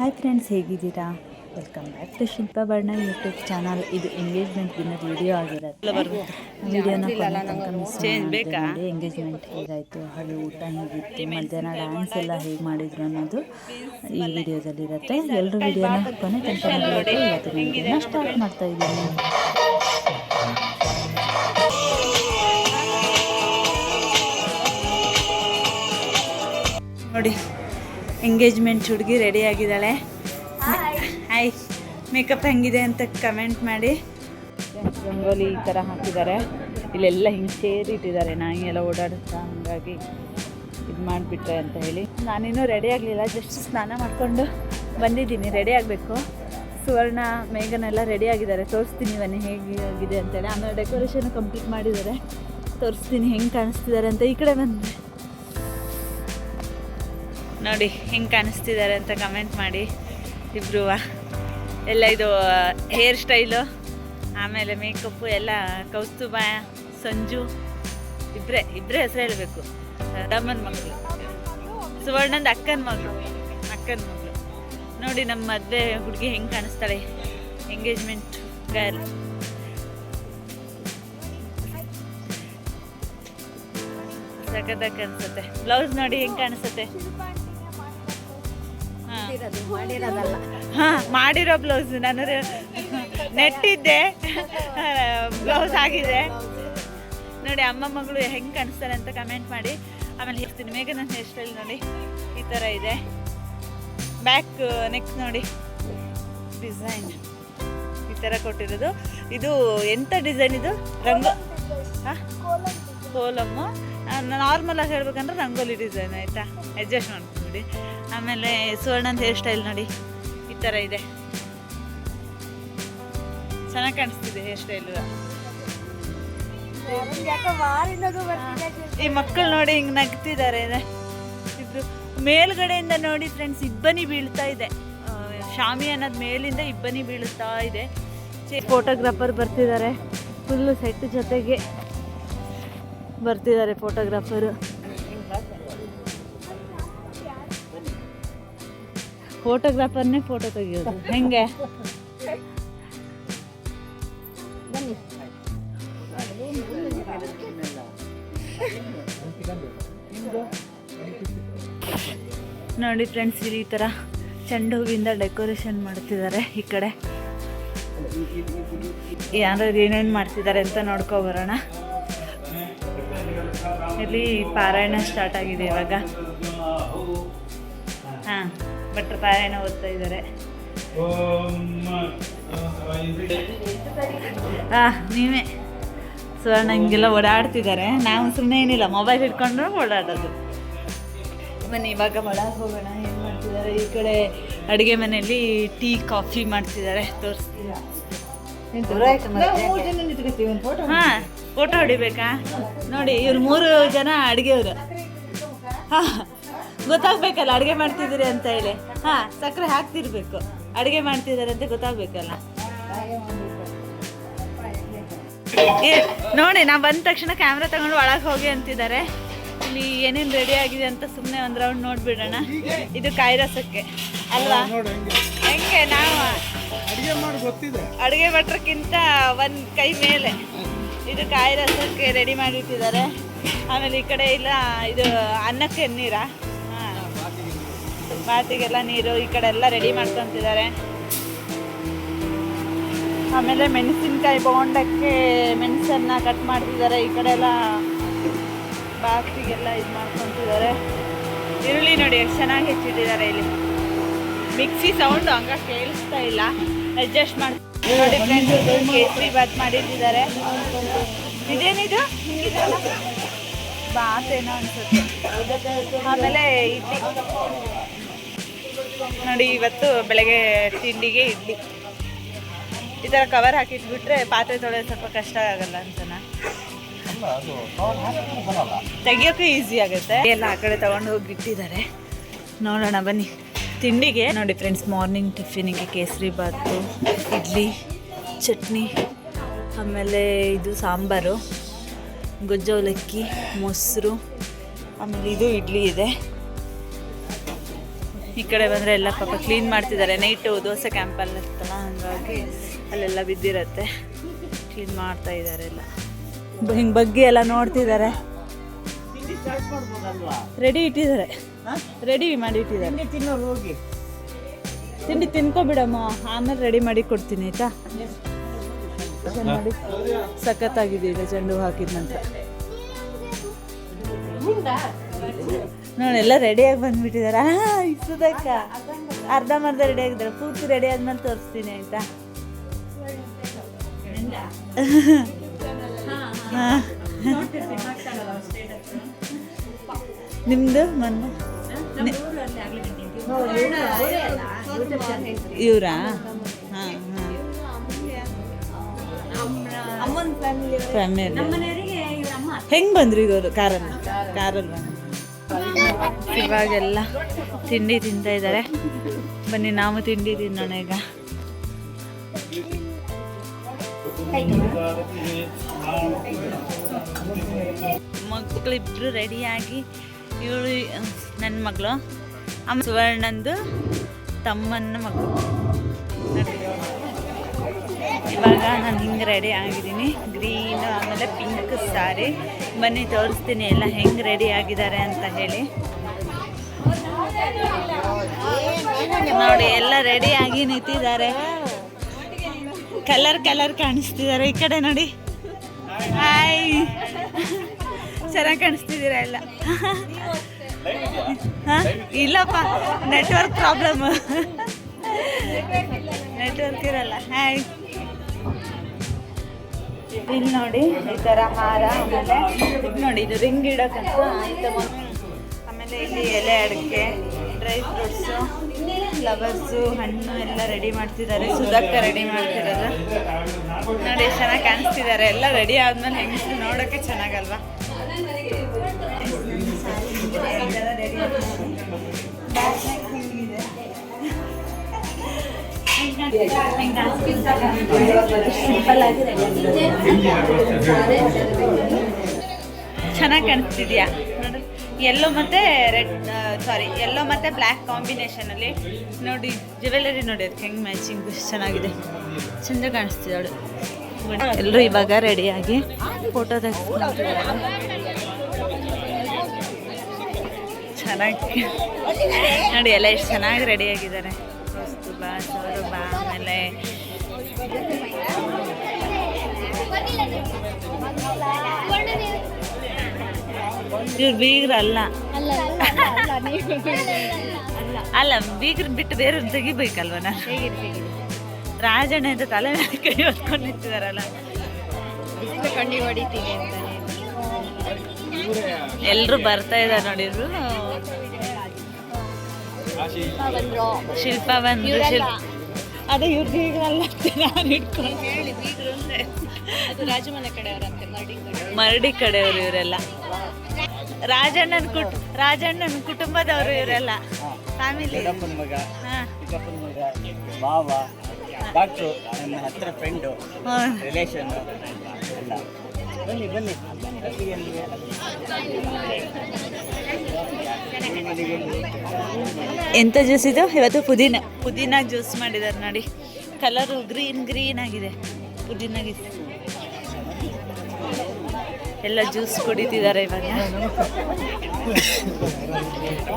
Hi friends ಹೇಗಿದ್ದೀರಾ? Welcome back to Shilpa Barna YouTube channel ಇದು engagement ದಿನದ video ಆಗಿರುತ್ತೆ. ವಿಡಿಯೋನ ಕೊನೆ ತನಕ ಮಿಸ್ ಮಾಡಿ ಎಂಗೇಜ್ಮೆಂಟ್ ಹೇಗಾಯಿತು? ಹಾಗೆ ಊಟ ಹೇಗಿತ್ತು? ಮಧ್ಯಾಹ್ನ ಡ್ಯಾನ್ಸ್ ಎಲ್ಲ ಹೇಗೆ ಮಾಡಿದ್ರು ಅನ್ನೋದು ಈ ವಿಡಿಯೋದಲ್ಲಿ ಇರುತ್ತೆ ಎಲ್ಲರೂ ವಿಡಿಯೋನ ಕೊನೆ ತನಕ ನೋಡಿದ್ರೆ ಇವತ್ತು ವಿಡಿಯೋನ ಸ್ಟಾರ್ಟ್ ಮಾಡ್ತಾ ಇದ್ದೀನಿ ನೋಡಿ. ಎಂಗೇಜ್ಮೆಂಟ್ ಹುಡುಗಿ ರೆಡಿ ಆಗಿದ್ದಾಳೆ. ಹಾಯ್ ಮೇಕಪ್ ಹೆಂಗಿದೆ ಅಂತ ಕಮೆಂಟ್ ಮಾಡಿ. ರಂಗೋಲಿ ಈ ಥರ ಹಾಕಿದ್ದಾರೆ. ಇಲ್ಲೆಲ್ಲ ಹಿಂಗೆ ಸೇರಿ ಇಟ್ಟಿದ್ದಾರೆ. ನಾಯಿ ಎಲ್ಲ ಓಡಾಡುತ್ತಾ ಹಂಗಾಗಿ ಇದು ಮಾಡಿಬಿಟ್ರೆ ಅಂತ ಹೇಳಿ. ನಾನಿನ್ನೂ ರೆಡಿ ಆಗಲಿಲ್ಲ. ಜಸ್ಟ್ ಸ್ನಾನ ಮಾಡಿಕೊಂಡು ಬಂದಿದ್ದೀನಿ. ರೆಡಿ ಆಗಬೇಕು. ಸುವರ್ಣ ಮೇಘನೆಲ್ಲ ರೆಡಿ ಆಗಿದ್ದಾರೆ. ತೋರಿಸ್ತೀನಿ ಬನ್ನಿ ಹೇಗೆ ಆಗಿದೆ ಅಂತೇಳಿ ಆಮೇಲೆ ಡೆಕೋರೇಷನ್ ಕಂಪ್ಲೀಟ್ ಮಾಡಿದ್ದಾರೆ. ತೋರಿಸ್ತೀನಿ ಹೆಂಗೆ ಕಾಣಿಸ್ತಿದ್ದಾರೆ ಅಂತ ಈ ಕಡೆ ಬಂದೆ ನೋಡಿ, ಹೆಂಗೆ ಕಾಣಿಸ್ತಿದ್ದಾರೆ ಅಂತ ಕಮೆಂಟ್ ಮಾಡಿ. ಇಬ್ಬರು ಎಲ್ಲ ಇದು ಹೇರ್ ಸ್ಟೈಲು ಆಮೇಲೆ ಮೇಕಪ್ಪು ಎಲ್ಲ, ಕೌಸ್ತುಭ, ಸಂಜು ಇಬ್ಬರೇ ಇಬ್ಬರೇ ಹೆಸರು ಹೇಳಬೇಕು. ದಮ್ಮನ ಮಗಳು ಸುವರ್ಣಂದ ಅಕ್ಕನ ಮಗಳು ಅಕ್ಕನ ಮಗಳು. ನೋಡಿ ನಮ್ಮ ಮದುವೆ ಹುಡುಗಿ ಹೆಂಗೆ ಕಾಣಿಸ್ತಾಳೆ. ಎಂಗೇಜ್ಮೆಂಟ್ ಗರ್ಲ್ ಸಖತ್ತಾಗಿ ಬ್ಲೌಸ್ ನೋಡಿ ಹೆಂಗೆ ಕಾಣಿಸುತ್ತೆ? ಹಾ, ಮಾಡಿರೋ ಬ್ಲೌಸ್. ನಾನು ನೆಟ್ಟಿದ್ದೆ. ಬ್ಲೌಸ್ ಆಗಿದೆ. ನೋಡಿ, ಅಮ್ಮ ಮಗಳು ಹೆಂಗೆ ಕಾಣಿಸ್ತಾರೆ ಅಂತ ಕಮೆಂಟ್ ಮಾಡಿ. ಆಮೇಲೆ ಹೇಳ್ತೀನಿ ಮೇಘ ನನ್ನ ಹೇರ್ ನೋಡಿ. ಈ ಥರ ಇದೆ. ಬ್ಯಾಕ್ ನೆಕ್ಸ್ಟ್ ನೋಡಿ. ಡಿಸೈನ್ ಈ ಥರ ಕೊಟ್ಟಿರೋದು. ಇದು ಎಂಥ ಡಿಸೈನ್ ಇದು? ರಂಗ ಕೋಲಮ್ಮು ನಾರ್ಮಲ್ ಆಗಿ ಹೇಳ್ಬೇಕಂದ್ರೆ ರಂಗೋಲಿ ಡಿಸೈನ್ ಆಯಿತಾ? ಅಡ್ಜಸ್ಟ್ ಮಾಡ್ಕೊಂಬಿಡಿ. ಆಮೇಲೆ ಸುವರ್ಣದ ಹೇರ್ ಸ್ಟೈಲ್ ನೋಡಿ. ಈ ಥರ ಇದೆ. ಚೆನ್ನಾಗಿ ಕಾಣಿಸ್ತಿದೆ ಹೇರ್ ಸ್ಟೈಲು ಈ ಮಕ್ಕಳು ನೋಡಿ ಹಿಂಗೆ ನಗ್ತಿದ್ದಾರೆ. ಇಬ್ರು ಮೇಲ್ಗಡೆಯಿಂದ ನೋಡಿ ಫ್ರೆಂಡ್ಸ್ ಇಬ್ಬನಿ ಬೀಳ್ತಾ ಇದೆ. ಶಾಮಿ ಅನ್ನೋದು ಮೇಲಿಂದ ಇಬ್ಬನಿ ಬೀಳ್ತಾ ಇದೆ. ಫೋಟೋಗ್ರಾಫರ್ ಬರ್ತಿದ್ದಾರೆ. ಫುಲ್ಲು ಸೆಟ್ ಜೊತೆಗೆ ಬರ್ತಿದ್ದಾರೆ ಫೋಟೋಗ್ರಾಫರು ಫೋಟೋಗ್ರಾಫರ್ನೇ ಫೋಟೋ ತೆಗಿಯೋದು. ಹೆಂಗೆ? ನೋಡಿ ಫ್ರೆಂಡ್ಸ್ ಈ ಥರ ಚೆಂಡು ಹೂವಿಂದ ಡೆಕೋರೇಷನ್ ಮಾಡ್ತಿದ್ದಾರೆ ಈ ಕಡೆ. ಯಾರು ಏನೇನು ಮಾಡ್ತಿದ್ದಾರೆ ಅಂತ ನೋಡ್ಕೊ ಬರೋಣ. ಇಲ್ಲಿ ಪಾರಾಯಣ ಸ್ಟಾರ್ಟ್ ಆಗಿದೆ ಇವಾಗ. ಭಟ್ರು ಪಾರಾಯಣ ಓದ್ತಾ ಇದ್ದಾರೆ. ಆ ನೀವೇ. ಸುವರ್ಣ ಹಿಂಗೆಲ್ಲ ಓಡಾಡ್ತಿದ್ದಾರೆ. ನಾವು ಸುಮ್ಮನೆ ಏನಿಲ್ಲ ಮೊಬೈಲ್ ಹಿಡ್ಕೊಂಡ್ರೆ ಓಡಾಡೋದು. ಬನ್ನಿ ಇವಾಗ ಒಳಗೆ ಹೋಗೋಣ. ಏನು ಮಾಡ್ತಿದ್ದಾರೆ? ಈ ಕಡೆ ಅಡುಗೆ ಮನೆಯಲ್ಲಿ ಟೀ ಕಾಫಿ ಮಾಡ್ತಿದ್ದಾರೆ. ತೋರಿಸ್ತೀರಾ? ಹಾಂ ಫೋಟೋ ಹೊಡಿಬೇಕಾ? ನೋಡಿ ಇವ್ರು ಮೂರು ಜನ ಅಡುಗೆಯವರು. ಹಾಂ ಗೊತ್ತಾಗ್ಬೇಕಲ್ಲ ಅಡುಗೆ ಮಾಡ್ತಿದ್ದೀರಿ ಅಂತ ಹೇಳಿ. ಹಾಂ ಸಕ್ಕರೆ ಹಾಕ್ತಿರ್ಬೇಕು. ಅಡುಗೆ ಮಾಡ್ತಿದ್ದಾರೆ ಅಂತ ಗೊತ್ತಾಗ್ಬೇಕಲ್ಲ. ಏ ನೋಡಿ ನಾ ಬಂದ ತಕ್ಷಣ ಕ್ಯಾಮ್ರಾ ತಗೊಂಡು ಒಳಗೆ ಹೋಗಿ ಅಂತಿದ್ದಾರೆ. ಇಲ್ಲಿ ಏನೇನು ರೆಡಿ ಆಗಿದೆ ಅಂತ ಸುಮ್ಮನೆ ಒಂದು ರೌಂಡ್ ನೋಡ್ಬಿಡೋಣ. ಇದು ಕಾಯಿ ರಸಕ್ಕೆ. ಅಲ್ವಾ? ಹೆಂಗೆ? ನಾವು? ಅಡಿಗೆ ಭಟ್ರಕ್ಕಿಂತ ಒಂದು ಕೈ ಮೇಲೆ. ಇದು ಕಾಯಿ ರಸಕ್ಕೆ ರೆಡಿ ಮಾಡಿಟ್ಟಿದ್ದಾರೆ. ಆಮೇಲೆ ಈ ಕಡೆ ಇಲ್ಲ ಇದು ಅನ್ನಕ್ಕೆ ನೀರ ಬಾತಿಗೆಲ್ಲ ನೀರು ಈ ಕಡೆ ಎಲ್ಲ ರೆಡಿ ಮಾಡ್ಕೊತಿದ್ದಾರೆ. ಆಮೇಲೆ ಮೆಣಸಿನ್ಕಾಯಿ ಬೋಂಡಕ್ಕೆ ಮೆಣಸನ್ನ ಕಟ್ ಮಾಡ್ತಿದ್ದಾರೆ. ಈ ಕಡೆ ಎಲ್ಲ ಬಾತಿಗೆಲ್ಲ ಇದು ಮಾಡ್ಕೊತಿದ್ದಾರೆ. ಈರುಳ್ಳಿ ನೋಡಿ ಎಷ್ಟು ಚೆನ್ನಾಗಿ ಹೆಚ್ಚಿಟ್ಟಿದ್ದಾರೆ ಇಲ್ಲಿ. ಮಿಕ್ಸಿ ಸೌಂಡ್ ಹಂಗ ಕೇಳಿಸ್ತಾ ಇಲ್ಲ. ಅಡ್ಜಸ್ಟ್ ಮಾಡಿ ನೋಡಿ ಕೇಸರಿ ಬಾತ್ ಮಾಡಿಟ್ಟಿದ್ದಾರೆ. ಇದೇನಿದು? ಬಾತ್ ಏನೋ ಅನ್ಸುತ್ತೆ. ಆಮೇಲೆ ಇಡ್ಲಿ. ನೋಡಿ, ಇವತ್ತು ಬೆಳಗ್ಗೆ ತಿಂಡಿಗೆ ಇಡ್ಲಿ. ಈ ಥರ ಕವರ್ ಹಾಕಿಟ್ಬಿಟ್ರೆ ಪಾತ್ರೆ ತೊಳೆಯೋದು ಸ್ವಲ್ಪ ಕಷ್ಟ ಆಗಲ್ಲ ಅಂತನಾ? ತೆಗಿಯೋಕೆ ಈಸಿ ಆಗುತ್ತೆ. ಎಲ್ಲ ಆ ಕಡೆ ತಗೊಂಡು ಹೋಗಿ ಇಟ್ಟಿದ್ದಾರೆ ನೋಡೋಣ, ಬನ್ನಿ. ತಿಂಡಿಗೆ ನೋಡಿ ಫ್ರೆಂಡ್ಸ್ ಮಾರ್ನಿಂಗ್ ಟಿಫಿನಿಗೆ ಕೇಸರಿ ಬಾತು ಇಡ್ಲಿ, ಚಟ್ನಿ, ಆಮೇಲೆ ಇದು ಸಾಂಬಾರು, ಗೊಜ್ಜು ಅವಲಕ್ಕಿ, ಮೊಸರು, ಆಮೇಲೆ ಇದು ಇಡ್ಲಿ ಇದೆ. ಈ ಕಡೆ ಬಂದರೆ ಎಲ್ಲ ಪಾಪ ಕ್ಲೀನ್ ಮಾಡ್ತಿದ್ದಾರೆ. ನೈಟು ದೋಸೆ ಕ್ಯಾಂಪಲ್ಲಿ ಇರ್ತಲ್ಲ ಹಾಗಾಗಿ ಅಲ್ಲೆಲ್ಲ ಬಿದ್ದಿರತ್ತೆ. ಕ್ಲೀನ್ ಮಾಡ್ತಾ ಇದ್ದಾರೆ ಎಲ್ಲ. ಹಿಂಗೆ ಬಗ್ಗೆ ಎಲ್ಲ ನೋಡ್ತಿದ್ದಾರೆ. ರೆಡಿ ಇಟ್ಟಿದ್ದಾರೆ. ರೆಡಿ ಮಾಡಿ ಇಟ್ಟಿದ್ದಾರೆ. ತಿನ್ನೋರು ಹೋಗಿ. ತಿಂಡಿ ತಿನ್ಕೊಬಿಡಮ್ಮ. ಆಮೇಲೆ ರೆಡಿ ಮಾಡಿ ಕೊಡ್ತೀನಿ ಆಯ್ತಾ? ಸಖತ್ತಾಗಿದೆ ಈಗ ಚೆಂಡು ಹೂ ಹಾಕಿದ ನಂತರ ನೋಡಿ ಎಲ್ಲ ರೆಡಿಯಾಗಿ ಬಂದ್ಬಿಟ್ಟಿದಾರ. ಅರ್ಧ ಅರ್ಧಂಬರ್ಧ ರೆಡಿ ಆಗಿದ್ದಾರೆ. ಪೂರ್ತಿ ರೆಡಿ ಆದ್ಮೇಲೆ ತೋರಿಸ್ತೀನಿ ಆಯ್ತಾ? ಹಾ. ನಿಮ್ದು ಮೊನ್ನೆ ಇವರಾ? ಹಾಂ ಹಾಂ. ಫ್ಯಾಮಿಲಿ ಹೆಂಗೆ ಬಂದ್ರಿ ಅವರು? ಕಾರಲ್ಲಿ ಕಾರಲ್ಲಿ ಬಂದು ಇವಾಗೆಲ್ಲ ತಿಂಡಿ ತಿಂತಾ ಇದ್ದಾರೆ. ಬನ್ನಿ, ನಾವು ತಿಂಡಿ ತಿನ್ನೋಣ ಈಗ. ಮಕ್ಕಳಿಬ್ರು ರೆಡಿಯಾಗಿ ಇವಳು ನನ್ನ ಮಗಳು ಸುವರ್ಣಂದು ತಮ್ಮನ ಮಗಳು. ಇವಾಗ ನಾನು ಹಿಂಗೆ ರೆಡಿ ಆಗಿದ್ದೀನಿ. ಗ್ರೀನು ಆಮೇಲೆ ಪಿಂಕ್ ಸಾರಿ ಬನ್ನಿ, ತೋರಿಸ್ತೀನಿ ಎಲ್ಲ ಹೆಂಗೆ ರೆಡಿ ಆಗಿದ್ದಾರೆ ಅಂತ ಹೇಳಿ. ನೋಡಿ, ಎಲ್ಲ ರೆಡಿ ಆಗಿ ನಿಂತಿದ್ದಾರೆ. ಕಲರ್ ಕಲರ್ ಕಾಣಿಸ್ತಿದ್ದಾರೆ. ಈ ಕಡೆ ನೋಡಿ. ಹಾಯ್ ಚೆನ್ನಾಗಿ ಕಾಣಿಸ್ತಿದ್ದೀರ ಎಲ್ಲ? ಹಾಂ? ಇಲ್ಲಪ್ಪ ನೆಟ್ವರ್ಕ್ ಪ್ರಾಬ್ಲಮ್ ನೆಟ್ವರ್ಕ್ ಇರಲ್ಲ. ಹಾಯ್ ಇಲ್ಲಿ ನೋಡಿ ಈ ಥರ ಹಾರ ಆಮೇಲೆ ಇದ್ ನೋಡಿ ಇದು ರಿಂಗ್ ಇಡೋಕ್ಕಂತ ಐಟಮ್ ಆಮೇಲೆ ಇಲ್ಲಿ ಎಲೆ ಅಡಿಕೆ ಡ್ರೈ ಫ್ರೂಟ್ಸು ಫ್ಲವರ್ಸು ಹಣ್ಣು ಎಲ್ಲ ರೆಡಿ ಮಾಡ್ತಿದ್ದಾರೆ. ಸುಧಕ್ಕ ರೆಡಿ ಮಾಡ್ತಿರಲ್ಲ ನೋಡಿ ಎಷ್ಟು ಚೆನ್ನಾಗಿ ಕಾಣಿಸ್ತಿದ್ದಾರೆ. ಎಲ್ಲ ರೆಡಿ ಆದ್ಮೇಲೆ ಹೆಂಗಸರು ನೋಡೋಕ್ಕೆ ಚೆನ್ನಾಗಲ್ವಾ? ಸಿಂಪಲ್ ಚೆನ್ನಾಗಿ ಕಾಣಿಸ್ತಿದ್ಯಾ? ನೋಡಿ ಎಲ್ಲೋ ಮತ್ತೆ ರೆಡ್ ಸಾರಿ ಎಲ್ಲೋ ಮತ್ತೆ ಬ್ಲ್ಯಾಕ್ ಕಾಂಬಿನೇಷನಲ್ಲಿ ನೋಡಿ ಜ್ಯುವೆಲರಿ ನೋಡಿ ಅದಕ್ಕೆ ಹೆಂಗೆ ಮ್ಯಾಚಿಂಗ್ ಚೆನ್ನಾಗಿದೆ. ಚಂದ ಕಾಣಿಸ್ತಿದ್ದಾಳು ಎಲ್ಲರೂ ಇವಾಗ ರೆಡಿಯಾಗಿ ಫೋಟೋ ತೆಗೆಸ್ಕೊಂತಿದ್ದಾರೆ ಚೆನ್ನಾಗಿ. ನೋಡಿ, ಎಲ್ಲ ಎಷ್ಟು ಚೆನ್ನಾಗಿ ರೆಡಿಯಾಗಿದ್ದಾರೆ ಬಾ ಸೋರು ಬಾ, ಆಮೇಲೆ ಇವ್ರು ಬೀಗ್ರಲ್ಲ ಅಲ್ಲ. ಬೀಗ್ರ ಬಿಟ್ಟು ಬೇರೆ ತೆಗಿಬೇಕಲ್ವ ನಾನು? ರಾಜಣ್ಣ ಅಂತ ತಲೆ ಮೇಲೆ ಕೈ ಹೊತ್ಕೊಂಡು ನಿಂತಿದಾರಲ್ಲ. ಕಣ್ಣಿ ಹೊಡಿತೀನಿ ಅಂತ ಎಲ್ಲರೂ ಬರ್ತಾ ಇದ್ದಾರೆ ನೋಡಿದ್ರು ಬಂದ್ರು ಶಿಲ್ಪ ಬಂದು ಶಿಲ್ಪ. ಅದೇ ಇವ್ರು ಬೀಗ್ರಲ್ಲ ನಾನು ಇಟ್ಕೊಂಡು. ಹೇಳಿ ಬೀಗರು ಅಂದ್ರೆ. ಅದು ರಾಜಮನೆ ಕಡೆಯವರಂತೆ ಮರಡಿ ಮರಡಿ ಕಡೆಯವರು ಇವರೆಲ್ಲ. ರಾಜಣ್ಣನ ಕುಟ್ ರಾಜಣ್ಣನ ಕುಟುಂಬದವರು ಇವರೆಲ್ಲ. ಫ್ಯಾಮಿಲಿ. ಮಗ ಹಾಂ. ಚಿಕ್ಕಪ್ಪನ ಮಗ ಮಾವ ಡಾಕ್ಟ್ರು ನನ್ನ ಹತ್ರ ಫ್ರೆಂಡು ರಿಲೇಷನ್ ಬನ್ನಿ ಬನ್ನಿ. ಎಂತ ಜ್ಯೂಸ್ ಇದು? ಇವತ್ತು ಪುದೀನ. ಪುದೀನ ಜ್ಯೂಸ್ ಮಾಡಿದ್ದಾರೆ ನೋಡಿ. ಕಲರು ಗ್ರೀನ್ ಗ್ರೀನ್ ಆಗಿದೆ. ಪುದೀನ ಜ್ಯೂಸ್. ಎಲ್ಲ ಜ್ಯೂಸ್ ಕುಡಿತಿದ್ದಾರೆ ಇವಾಗ.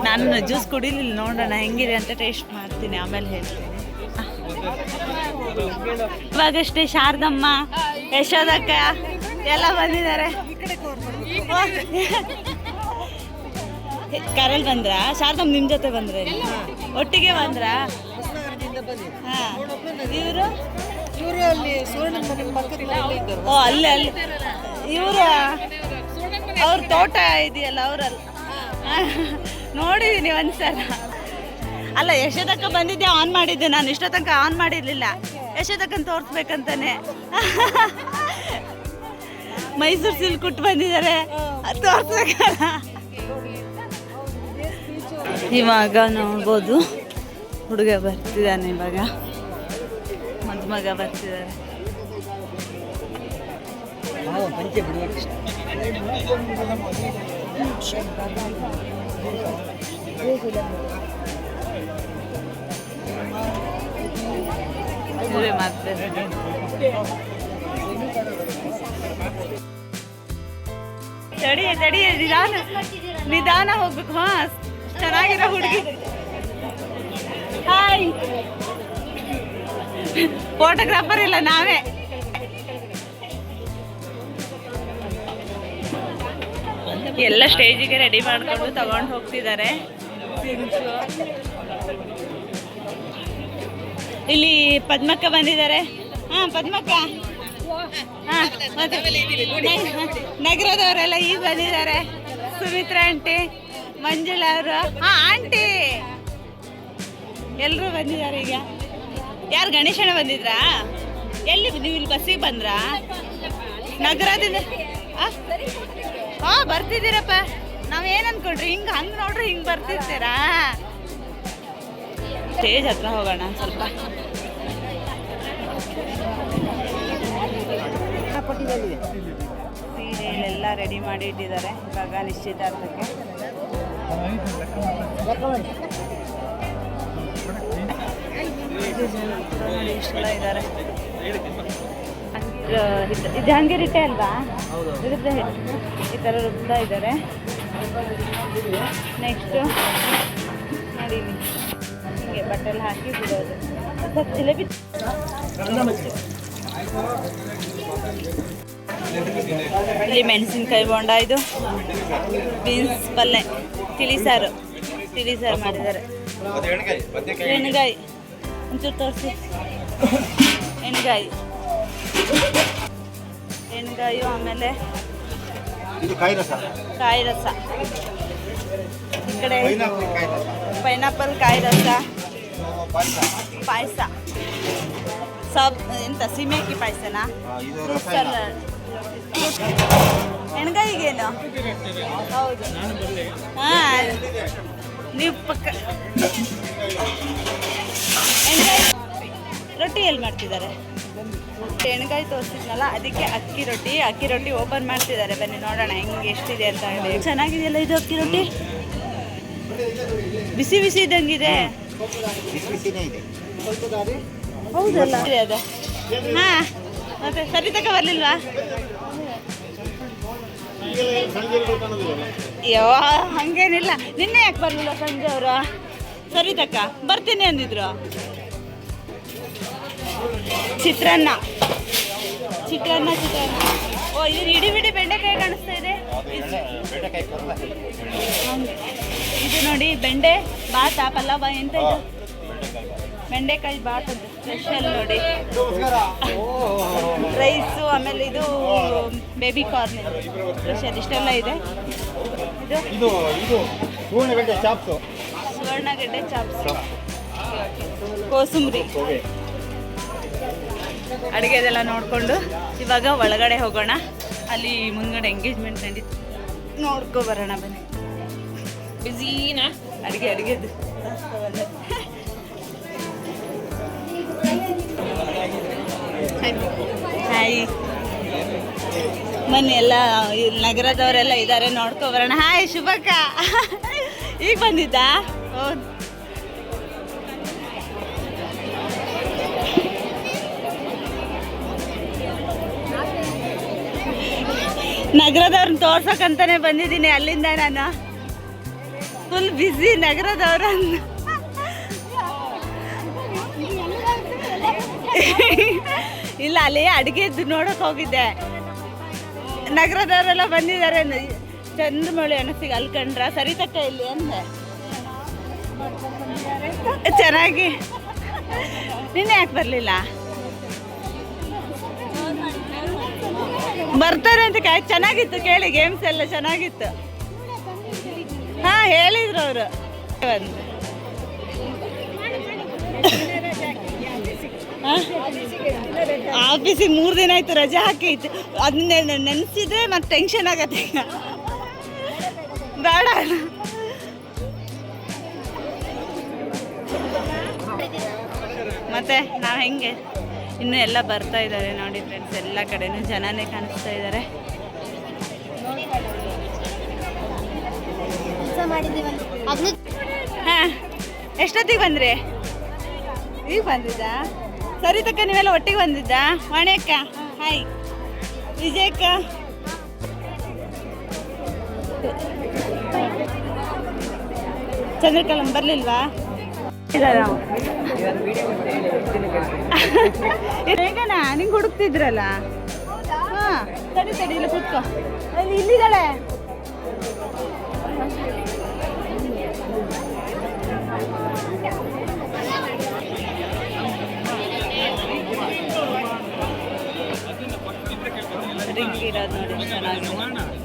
ನಾನು ಜ್ಯೂಸ್ ಕುಡಿಲಿಲ್ಲ, ನೋಡೋಣ ಹೆಂಗಿದೆ ಅಂತ ಟೇಸ್ಟ್ ಮಾಡ್ತೀನಿ, ಆಮೇಲೆ ಹೇಳ್ತೀನಿ. ಇವಾಗಷ್ಟೇ ಶಾರದಮ್ಮ ಯಶೋದಕ್ಕ ಎಲ್ಲ ಬಂದಿದ್ದಾರೆ. ಕರಲ್ ಬಂದ್ರಾ? ಶಾರದಮ್ ನಿಮ್ಮ ಜೊತೆ ಬಂದ್ರೆ ಒಟ್ಟಿಗೆ ಬಂದ್ರಾ? ಇವರು? ಇವರು ಅಲ್ಲಿ ಸುವರ್ಣ ಓ ಅಲ್ಲಿ ಅಲ್ಲಿ. ಇವ್ರ? ಅವ್ರ ತೋಟ ಇದೆಯಲ್ಲ ಅವರಲ್ಲ ನೋಡಿದ್ದೀನಿ ಒಂದ್ಸಲ. ಅಲ್ಲ ಯಶೋದಕ್ಕ ಬಂದಿದ್ದೆ ಆನ್ ಮಾಡಿದ್ದೆ ನಾನು. ಇಷ್ಟೋ ತನಕ ಆನ್ ಮಾಡಿರ್ಲಿಲ್ಲ. ಯಶೋದಕ್ಕನ್ ತೋರಿಸ್ಬೇಕಂತಾನೆ. ಮೈಸೂರು ಸಿಲ್ಕ್ ಉಟ್ಟು ಬಂದಿದ್ದಾರೆ. ತೋರ್ಸ್ಬೇಕಲ್ಲ. ಇವಾಗ ನೋಡ್ಬೋದು. ಹುಡುಗ ಬರ್ತಿದ್ದಾನೆ ಇವಾಗ. ಮದುಮಗ ಬರ್ತಿದ್ದಾರೆ ತಡಿ ತಡಿ ನಿಧಾನ ನಿಧಾನ ಹೋಗ್ಬೇಕು. ಹಾ ಚೆನ್ನಾಗಿರೋ ಹುಡುಗಿ. ಹಾಯ್ ಫೋಟೋಗ್ರಾಫರ್ ಇಲ್ಲ, ನಾವೇ. ಎಲ್ಲ ಸ್ಟೇಜಿಗೆ ರೆಡಿ ಮಾಡ್ಕೊಂಡು ತಗೊಂಡು ಹೋಗ್ತಿದ್ದಾರೆ. ಇಲ್ಲಿ ಪದ್ಮಕ್ಕ ಬಂದಿದ್ದಾರೆ. ಹಾ, ಪದ್ಮಕ್ಕ. ನಗರದವರೆಲ್ಲ ಈಗ ಬಂದಿದ್ದಾರೆ. ಸುಮಿತ್ರಾ ಆಂಟಿ. ಮಂಜುಳಾ ಅವರು. ಹಾ, ಆಂಟಿ. ಎಲ್ಲರೂ ಬಂದಿದ್ದಾರೆ ಈಗ. ಯಾರು ಗಣೇಶನ ಬಂದಿದ್ರಾ? ಎಲ್ಲಿ ನೀವು ಇಲ್ಲಿ ಬಸ್ಸಿಗೆ ಬಂದ್ರಾ? ನಗರದಿಂದ? ಹಾ, ಬರ್ತಿದ್ದೀರಪ್ಪ. ನಾವು ಏನು ಅನ್ಕೊಂಡ್ರಿ? ಹಿಂಗೆ ಹಂಗೆ ನೋಡ್ರಿ, ಹಿಂಗೆ ಬರ್ತಿರ್ತೀರಾ? ಸ್ಟೇಜ್ ಹತ್ರ ಹೋಗೋಣ ಸ್ವಲ್ಪ. ಸೀರಿಯಲ್ ಎಲ್ಲ ರೆಡಿ ಮಾಡಿ ಇಟ್ಟಿದ್ದಾರೆ. ಇವಾಗ ನಿಶ್ಚಿತಾರ್ಥಕ್ಕೆ. ಇಷ್ಟೆಲ್ಲ ಇದ್ದಾರೆ ಇದು ಜಹಾಂಗೀರ್ ಅಲ್ವಾ ಇರುತ್ತೆ ಈ ಥರ ರುಬ್ತಾ ಇದ್ದಾರೆ ನೆಕ್ಸ್ಟು ನೋಡಿ. ಹೀಗೆ ಬಟ್ಟೆಲ್ಲ ಹಾಕಿ ಬಿಡೋದು. ಸ್ವಲ್ಪ ಜಿಲೇಬಿ ಇಲ್ಲಿ ಮೆಣಸಿನ್ಕಾಯಿ ಬೋಂಡ ಇದು. ಬೀನ್ಸ್ ಪಲ್ಯ ತಿಳಿ ಸಾರು. ತಿಳಿ ಸಾರು ಮಾಡಿದ್ದಾರೆ. ಎಣ್ಗಾಯಿ ಒಂಚೂರು ತೋರಿಸಿ. ಎಣ್ಗಾಯಿ. ಎಣ್ಗಾಯಿ ಆಮೇಲೆ ಕಾಯಿ ರಸ. ಕಾಯಿ ರಸ. ಈ ಕಡೆ ಪೈನಾಪಲ್ ಕಾಯಿ ರಸ. ಪಾಯಸ. ಸಬ್ ಎಂತ ಸಿಮೇಕಿ ಪಾಯಸನಾ? ಎಣ್ಗಾಯಿಗೇನು ಹೌದು. ಹಾಂ. ನೀವು ಪಕ್ಕ ರೊಟ್ಟಿ ಎಲ್ಲಿ ಮಾಡ್ತಿದ್ದಾರೆ? ಎಣ್ಗಾಯಿ ತೋರಿಸಿದ್ನಲ್ಲ, ಅದಕ್ಕೆ ಅಕ್ಕಿ ರೊಟ್ಟಿ. ಅಕ್ಕಿ ರೊಟ್ಟಿ ಓಪನ್ ಮಾಡ್ತಿದ್ದಾರೆ. ಬನ್ನಿ ನೋಡೋಣ ಹೆಂಗೆ ಎಷ್ಟಿದೆ ಅಂತ ಹೇಳಿ. ಚೆನ್ನಾಗಿದೆಯಲ್ಲ ಇದು ಅಕ್ಕಿ ರೊಟ್ಟಿ? ಬಿಸಿ ಬಿಸಿ ಇದ್ದಂಗಿದೆ. ಹೌದಲ್ಲ? ಅದು ಹಾ. ಮತ್ತೆ ಸರಿ ತಕ ಬರ್ಲಿಲ್ವಾ? ಅಯ್ಯೋ ಹಂಗೇನಿಲ್ಲ. ನಿನ್ನೆ ಯಾಕೆ ಬರಲಿಲ್ಲ ಸಂಜೆ ಅವರು? ಸರಿ ತಕ್ಕ ಬರ್ತೀನಿ ಅಂದಿದ್ರು. ಚಿತ್ರಾನ್ನ. ಚಿತ್ರಾನ್ನ ಚಿತ್ರಾನ್ನ. ಓ ಇದು ಇಡೀ ಬಿಡಿ ಬೆಂಡೆಕಾಯಿ ಕಾಣಿಸ್ತಾ ಇದೆ. ಇದು ನೋಡಿ ಬೆಂಡೆ ಬಾತ ಪಲಾವ ಎಂತ ಇದು? ಬೆಂಡೆಕಾಯಿ ಬಾತ್ ಅಂತ ಸ್ಪೆಷಲ್ ನೋಡಿ. ರೈಸು ಆಮೇಲೆ ಇದು ಬೇಬಿ ಕಾರ್ನ್ ಸ್ಪೆಷಲ್ ಇಷ್ಟೆಲ್ಲ ಇದೆ. ಇದು ಚಾಪ್ಸ್ ಚಾಪ್ಸು ಸುವರ್ಣಗೆಡ್ಡೆ ಚಾಪ್ಸ್ ಕೋಸುಂಬರಿ. ಅಡುಗೆದೆಲ್ಲ ನೋಡಿಕೊಂಡು ಇವಾಗ ಒಳಗಡೆ ಹೋಗೋಣ. ಅಲ್ಲಿ ಮುಂದ್ಗಡೆ ಎಂಗೇಜ್ಮೆಂಟ್ ನಡೀತು ನೋಡ್ಕೊ ಬರೋಣ ಬನ್ನಿ. ಬಿಸಿನಾ ಅಡುಗೆ ಅಡುಗೆದು ಹಾಯ್ ಮನೆ ಎಲ್ಲ ನಗರದವರೆಲ್ಲ ಇದ್ದಾರೆ ನೋಡ್ಕೊ ಬರೋಣ. ಹಾಯ್ ಶುಭಕ್ಕ ಈಗ ಬಂದಿದ್ದಾ? ಹೌದು ನಗರದವ್ರನ್ನ ತೋರ್ಸಕ್ಕಂತಾನೆ ಬಂದಿದ್ದೀನಿ ಅಲ್ಲಿಂದ ನಾನು. Full busy ನಗರದವ್ರನ್ನ. ಇಲ್ಲ, ಅಲ್ಲಿ ಅಡುಗೆದ್ದು ನೋಡೋಕೆ ಹೋಗಿದ್ದೆ. ನಗರದವರೆಲ್ಲ ಬಂದಿದ್ದಾರೆ ಚಂದ್ರಮೌಳಿ ಅನಿಸಿಗೆ ಅಲ್ಲಿ ಕಂಡ್ರ ಸರಿತಕ್ಕ ಇಲ್ಲಿ ಅಂದೆ. ಚೆನ್ನಾಗಿ. ನಿನ್ನೆ ಯಾಕೆ ಬರಲಿಲ್ಲ? ಬರ್ತಾರೆ ಅಂತ ಚೆನ್ನಾಗಿತ್ತು ಕೇಳಿ ಗೇಮ್ಸ್ ಎಲ್ಲ ಚೆನ್ನಾಗಿತ್ತು. ಹಾಂ, ಹೇಳಿದ್ರು ಅವರು. ಆಫೀಸಿಗೆ ಮೂರು ದಿನ ಆಯ್ತು ರಜೆ ಹಾಕೈತೆ ಅದನ್ನ ನೆನೆಸಿದ್ರೆ ಮತ್ತೆ ಟೆನ್ಷನ್ ಆಗತ್ತೆ ಈಗ. ಬೇಡ ಮತ್ತೆ ನಾವು ಹೆಂಗೆ? ಇನ್ನು ಎಲ್ಲ ಬರ್ತಾ ಇದ್ದಾರೆ ನೋಡಿ ಫ್ರೆಂಡ್ಸ್ ಎಲ್ಲ ಕಡೆನೂ ಜನನೇ ಕಾಣಿಸ್ತಾ ಇದ್ದಾರೆ. ಹಾ. ಎಷ್ಟೊತ್ತಿಗೆ ಬಂದ್ರಿ? ಈಗ ಬಂದಿದ್ದಾ? ಸರಿತಕ್ಕ ನೀವೆಲ್ಲ ಒಟ್ಟಿಗೆ ಬಂದಿದ್ದ? ವಾಣಿ ಅಕ್ಕ ಹಾಯ್. ವಿಜಯಕ್ಕ. ಚಂದ್ರಕಲಂ ಬರ್ಲಿಲ್ವಾ? ಹೇಗಣ್ಣ, ನಿಂಗೆ ಹುಡುಕ್ತಿದ್ರಲ್ಲ? ಹಾ, ಸರಿ ಸರಿ ಇಲ್ಲಿ ಕೂತ್ಕೋ. ಇಲ್ಲಿ, ಇಲ್ಲಿದ್ದಾಳೆ. ರಿಂಗ್ ಇರೋದು ನೋಡಿ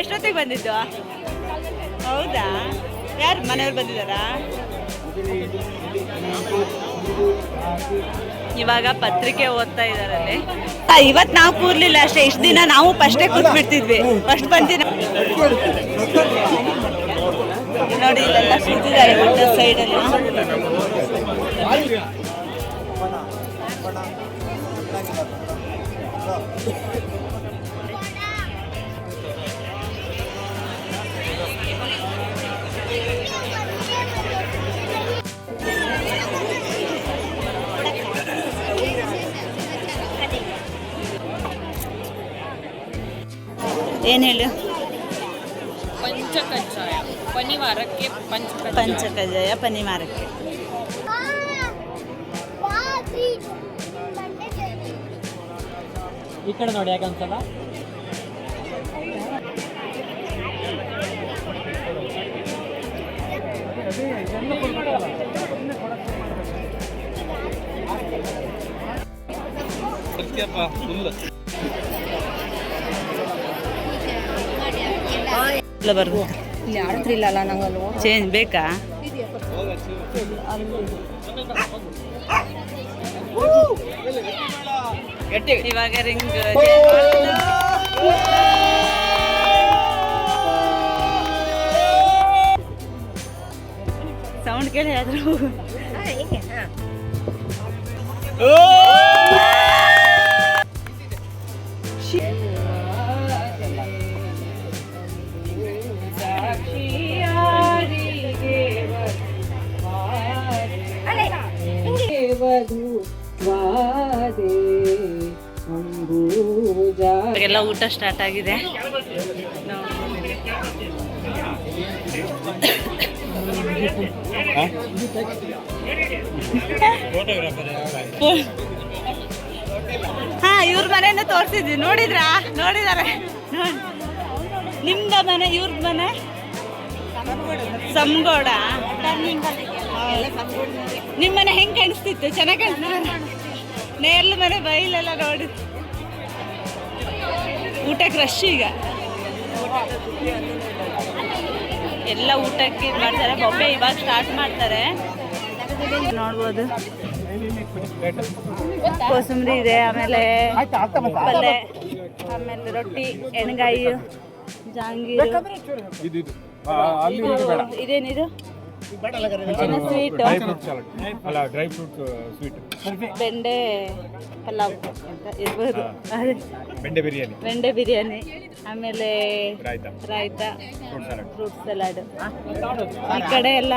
ಎಷ್ಟೊತ್ತಿಗೆ ಬಂದಿದ್ದು? ಹೌದಾ? ಯಾರು ಮನೆಯವ್ರು ಬಂದಿದ್ದಾರಾ? ಇವಾಗ ಪತ್ರಿಕೆ ಓದ್ತಾ ಇದಾರಲ್ಲಿ ಇವತ್ ನಾವು ಕೂರ್ಲಿಲ್ಲ ಅಷ್ಟೇ ಇಷ್ಟ ದಿನ ನಾವು ಫಸ್ಟೇ ಕೂತ್ಬಿಡ್ತಿದ್ವಿ. ಫಸ್ಟ್ ಬಂದಿನ ನೋಡಿ ಇಲ್ಲೆಲ್ಲ ಸೈಡಲ್ಲಿ ಏನು ಹೇಳು? ಪಂಚಕಜ್ಜಾಯ. ಪನಿವಾರಕ್ಕೆ ಪಂಚ ಪಂಚಕಜ್ಜಾಯ ಕಜ್ಜಾಯ ಪನಿಮಾರಕ್ಕೆ ಈ ಕಡೆ ನೋಡಿ ಯಾಕೆ ಅನ್ಸಲ್ಲ ಇಲ್ಲ ಬರ್ಬೇಕು. ಇಲ್ಲಿ ಚೇಂಜ್ ಬೇಕಾ? ಇವಾಗ ರಿಂಗ್ ಸೌಂಡ್ ಕೇಳಿ ಆದ್ರೂ. ಎಲ್ಲ ಊಟ ಸ್ಟಾರ್ಟ್ ಆಗಿದೆ. ಹಾ, ಇವ್ರ ಮನೆನ ತೋರಿಸಿದ್ವಿ. ನೋಡಿದ್ರಾ? ನೋಡಿದಾರೆ? ನೋಡ್- ನಿಮ್ದ ಮನೆ ಇವ್ರ ಮನೆ? ಸಮಗೋಡ. ನಿಮ್ಮ ಮನೆ ಹೆಂಗ್ ಕಾಣಿಸ್ತಿತ್ತು? ಚೆನ್ನಾಗಿ ಕಾಣಿಸ್ತಿತ್ತು? ನೇರ್ಲು ಮನೆ ಬೈಲೆಲ್ಲ ನೋಡಿ ಊಟಕ್ಕೆ ರಶ್ ಈಗ. ಎಲ್ಲ ಊಟಕ್ಕೆ ಇದು ಮಾಡ್ತಾರೆ. ಬೊಬ್ಬೆ ಇವಾಗ ಸ್ಟಾರ್ಟ್ ಮಾಡ್ತಾರೆ. ನೋಡ್ಬೋದು. ಕೋಸಂಬರಿ ಇದೆ ಆಮೇಲೆ ಪಲ್ಯ ಆಮೇಲೆ ರೊಟ್ಟಿ ಎಣ್ಗಾಯಿ ಜಾಂಗೀರು. ಇದು ಇದೇನಿದು? ಸ್ವೀಟ್ ಅಲ್ಲ ಡ್ರೈ ಫ್ರೂಟ್ ಸ್ವೀಟ್ ಬೆಂಡೆ ಪಲಾವ್ ಅಂತ ಇರ್ಬೋದು. ಬೆಂಡೆ ಬಿರಿಯಾನಿ. ಬೆಂಡೆ ಬಿರಿಯಾನಿ ಆಮೇಲೆ ರಾಯ್ತ. ರಾಯ್ತ ಫ್ರೂಟ್ ಸಲಾಡ್ ಈ ಕಡೆ ಎಲ್ಲ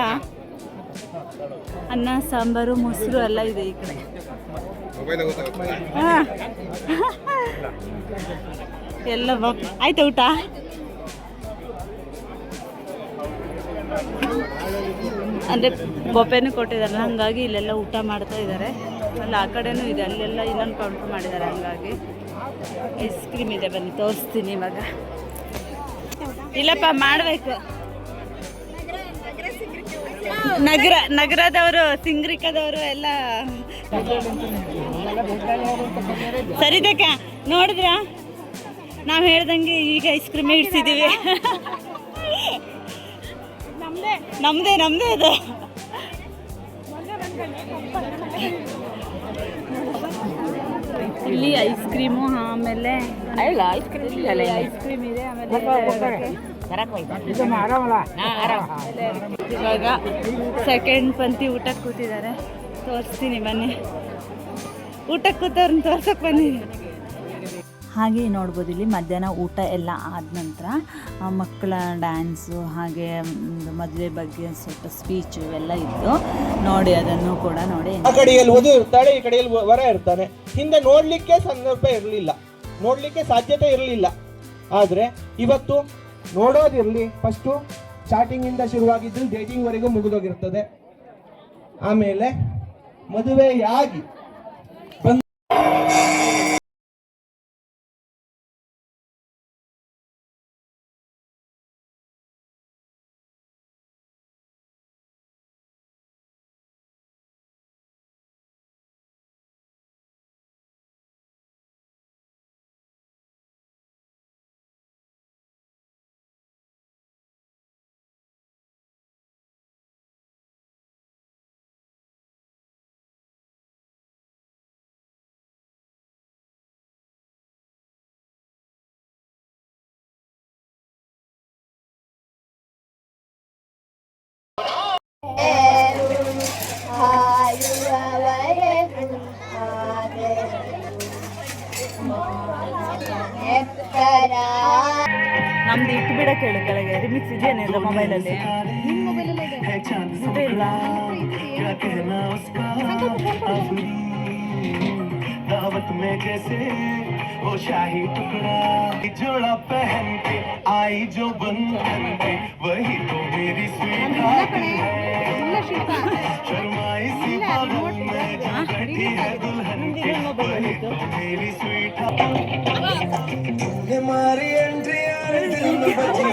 ಅನ್ನ ಸಾಂಬಾರು ಮೊಸರು ಎಲ್ಲ ಇದೆ ಈ ಕಡೆ. ಹಾ. ಎಲ್ಲ ಬಾ ಆಯ್ತಾ ಊಟ? ಅಂದರೆ ಬೊಪ್ಪೆನೂ ಕೊಟ್ಟಿದ್ದಾರೆ. ಹಾಗಾಗಿ ಇಲ್ಲೆಲ್ಲ ಊಟ ಮಾಡ್ತಾ ಇದ್ದಾರೆ. ಅಲ್ಲಿ ಆ ಕಡೆನೂ ಇದೆ. ಅಲ್ಲೆಲ್ಲ ಇನ್ನೊಂದು ಕೌಂಟ್ರ್ ಮಾಡಿದ್ದಾರೆ ಹಂಗಾಗಿ. ಐಸ್ ಕ್ರೀಮ್ ಇದೆ ಬನ್ನಿ, ತೋರಿಸ್ತೀನಿ ಇವಾಗ. ಇಲ್ಲಪ್ಪ, ಮಾಡಬೇಕು. ನಗರ, ನಗರದವರು, ಸಿಂಗ್ರಿಕದವರು ಎಲ್ಲ. ಸರಿದಕ್ಕ ನೋಡಿದ್ರ? ನಾವು ಹೇಳ್ದಂಗೆ ಈಗ ಐಸ್ ಕ್ರೀಮ್ ಇಡ್ಸಿದೀವಿ. ನಮ್ದೇ ನಮ್ದೇ ಅದು. ಇಲ್ಲಿ ಐಸ್ ಕ್ರೀಮು ಆಮೇಲೆ ಐಸ್ ಕ್ರೀಮ್ ಐಸ್ ಕ್ರೀಮ್ ಇದೆ ಆಮೇಲೆ ಇವಾಗ ಸೆಕೆಂಡ್ ಪಂತಿ ಊಟಕ್ಕೆ ಕೂತಿದ್ದಾರೆ. ತೋರಿಸ್ತೀನಿ ಬನ್ನಿ. ಊಟಕ್ಕೆ ಕೂತವ್ರನ್ನ ತೋರ್ಸಕ್ಕೆ ಬಂದಿದ್ದೀನಿ ಹಾಗೆ ನೋಡ್ಬೋದು ಇಲ್ಲಿ ಮಧ್ಯಾಹ್ನ ಊಟ ಎಲ್ಲ ಆದ ನಂತರ ಮಕ್ಕಳ ಡ್ಯಾನ್ಸು ಹಾಗೆ ಮದುವೆ ಬಗ್ಗೆ ಸ್ವಲ್ಪ ಸ್ಪೀಚು ಇವೆಲ್ಲ ಇತ್ತು ನೋಡಿ, ಅದನ್ನು ಕೂಡ ನೋಡಿ ಆ ಕಡೆಯಲ್ಲಿ ಓದು ಇರ್ತಾಳೆ, ಈ ಕಡೆಯಲ್ಲಿ ವರ ಇರ್ತಾನೆ. ಹಿಂದೆ ನೋಡಲಿಕ್ಕೆ ಸಂದರ್ಭ ಇರಲಿಲ್ಲ. ನೋಡಲಿಕ್ಕೆ ಸಾಧ್ಯತೆ ಇರಲಿಲ್ಲ. ಆದರೆ ಇವತ್ತು ನೋಡೋದಿರಲಿ ಫಸ್ಟು ಸ್ಟಾರ್ಟಿಂಗಿಂದ ಶುರುವಾಗಿದ್ದು ಡೇಟಿಂಗ್ ವರೆಗೂ ಮುಗಿದೋಗಿರ್ತದೆ. ಆಮೇಲೆ ಮದುವೆಯಾಗಿ ನಮ್ದು ಇಟ್ಟು ಬಿಡ ಕೇಳು ಕೆಳಗೆ ರಿಮಿಕ್ಸ್ ಇದೆಯೇನೆ ಇಲ್ಲ ಮೊಬೈಲಲ್ಲಿ ಇದೆ ಇಲ್ಲ दावत में जैसे वो शाही टुकड़ा जोड़ा पहन के आई जो बंधन पे वही तो मेरी स्वीट शर्माई सी बाहों में जो बैठी है दुल्हन के वही तो मेरी स्वीट हमारी एंट्री 사람들이 있는 거지.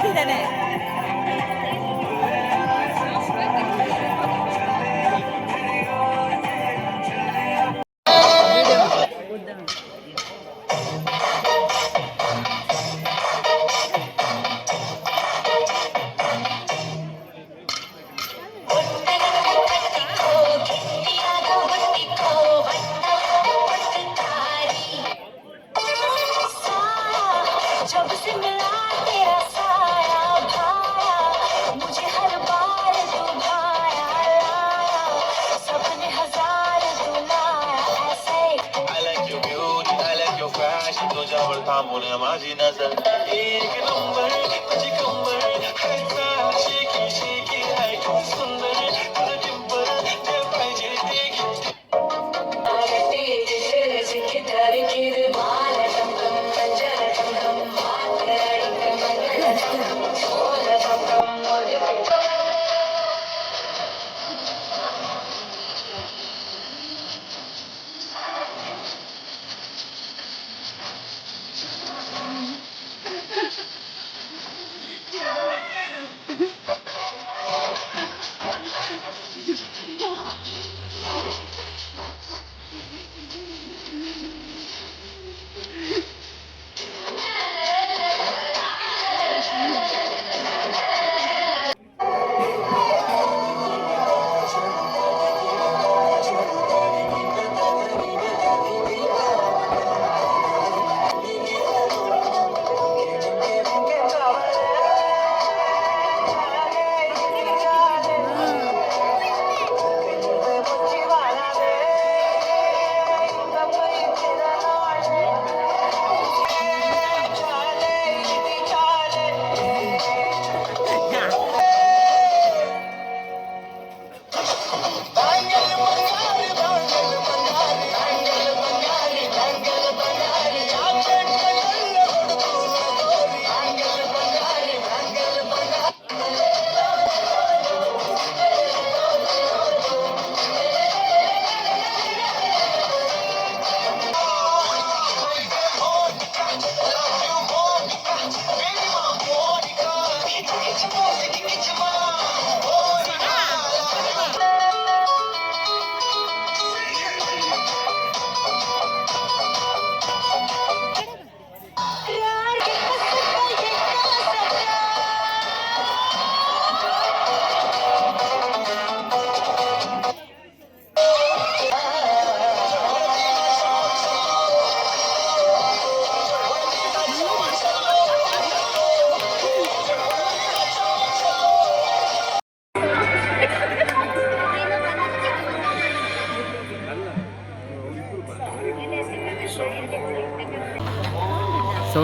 ದಂಡೆನೇ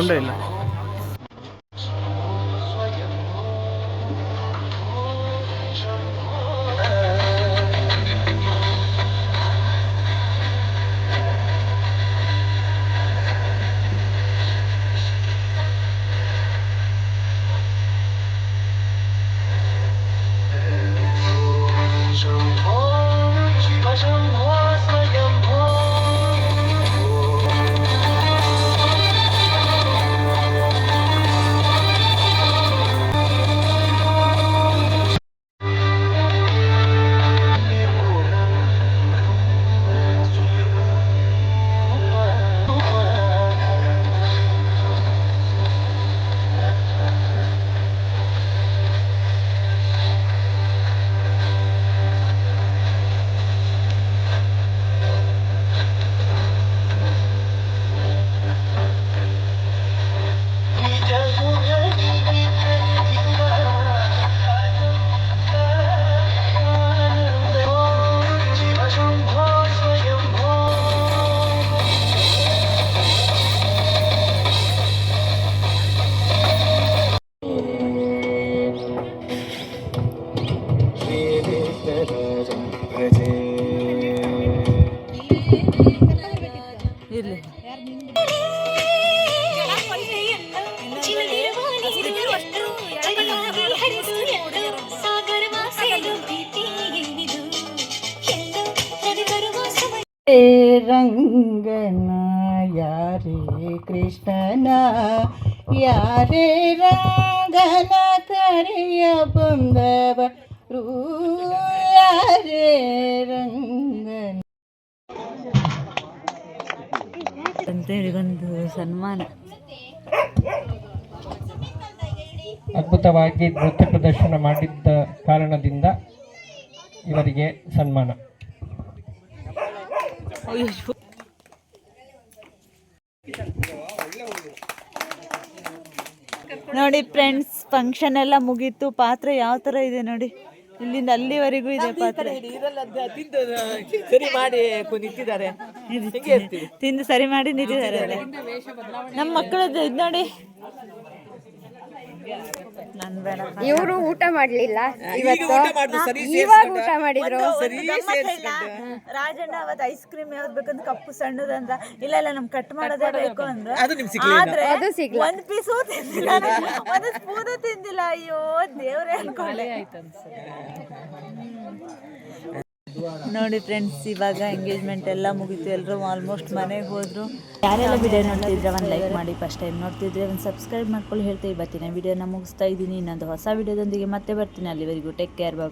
ಸೌಂಡೇ ರಂಗನ ಯಾರೇ ಕೃಷ್ಣನ ಯಾರೇ ರಂಗನ ಕರೆಯ ಬಂದವ ಯಾರೇ ರಂಗನ. ಅಂತೇಳಿಗೊಂದು ಸನ್ಮಾನ. ಅದ್ಭುತವಾಗಿ ನೃತ್ಯ ಪ್ರದರ್ಶನ ಮಾಡಿದ್ದ ಕಾರಣದಿಂದ ಇವರಿಗೆ ಸನ್ಮಾನ. ನೋಡಿ ಫ್ರೆಂಡ್ಸ್ ಫಂಕ್ಷನ್ ಎಲ್ಲ ಮುಗೀತು. ಪಾತ್ರೆ ಯಾವ ತರ ಇದೆ ನೋಡಿ. ಇಲ್ಲಿಂದ ಅಲ್ಲಿವರೆಗೂ ಇದೆ ಪಾತ್ರೆ. ಸರಿ ಮಾಡಿ ನಿಂತಿದ್ದಾರೆ. ತಿಂದು ಸರಿ ಮಾಡಿ ನಿಂತಿದ್ದಾರೆ. ನಮ್ಮ ಮಕ್ಕಳದ್ದು ಇದು ನೋಡಿ. ಇವರು ಊಟ ಮಾಡ್ಲಿಲ್ಲ ಇವತ್ತು. ಇವಾಗ ಊಟ ಮಾಡಿದ್ರು. ರಾಜಣ್ಣ ಅವತ್ ಐಸ್ ಕ್ರೀಮ್ ಯಾವ್ದು ಬೇಕಂತ ಕಪ್ಪು ಸಣ್ಣದಂದ್ರ ಇಲ್ಲ ಇಲ್ಲ ನಮ್ ಕಟ್ ಮಾಡೋದೇ ಬೇಕು ಅಂದ್ರ. ಆದ್ರೆ ಅದು ಸಿಗ್ಲಿಲ್ಲ. ಒಂದ್ ಪೀಸು ತಿಂದಿಲ್ಲ ಒಂದು ಸ್ಪೂನು ತಿಂದಿಲ್ಲ. ಅಯ್ಯೋ ದೇವ್ರೆ ಅನ್ಕೊಳ್ಳೆ ನೋಡಿ ಫ್ರೆಂಡ್ಸ್ ಇವಾಗ ಎಂಗೇಜ್ಮೆಂಟ್ ಎಲ್ಲ ಮುಗೀತು. ಎಲ್ಲರೂ ಆಲ್ಮೋಸ್ಟ್ ಮನೆಗೆ ಹೋದ್ರು. ಯಾರೆಲ್ಲ ವಿಡಿಯೋ ನೋಡ್ತಿದ್ರೆ ಒಂದು ಲೈಕ್ ಮಾಡಿ ಫಸ್ಟ್ ಟೈಮ್ ನೋಡ್ತಿದ್ರೆ ಒಂದು ಸಬ್ಸ್ಕ್ರೈಬ್ ಮಾಡ್ಕೊಳ್ಳಿ. ಹೇಳ್ತಾ ಇವತ್ತಿನ ವಿಡಿಯೋನ ಮುಗಿಸ್ತಾ ಇದ್ದೀನಿ. ಇನ್ನೊಂದು ಹೊಸ ವಿಡಿಯೋದೊಂದಿಗೆ ಮತ್ತೆ ಬರ್ತೀನಿ. ಅಲ್ಲಿವರೆಗೂ ಟೇಕ್ ಕೇರ್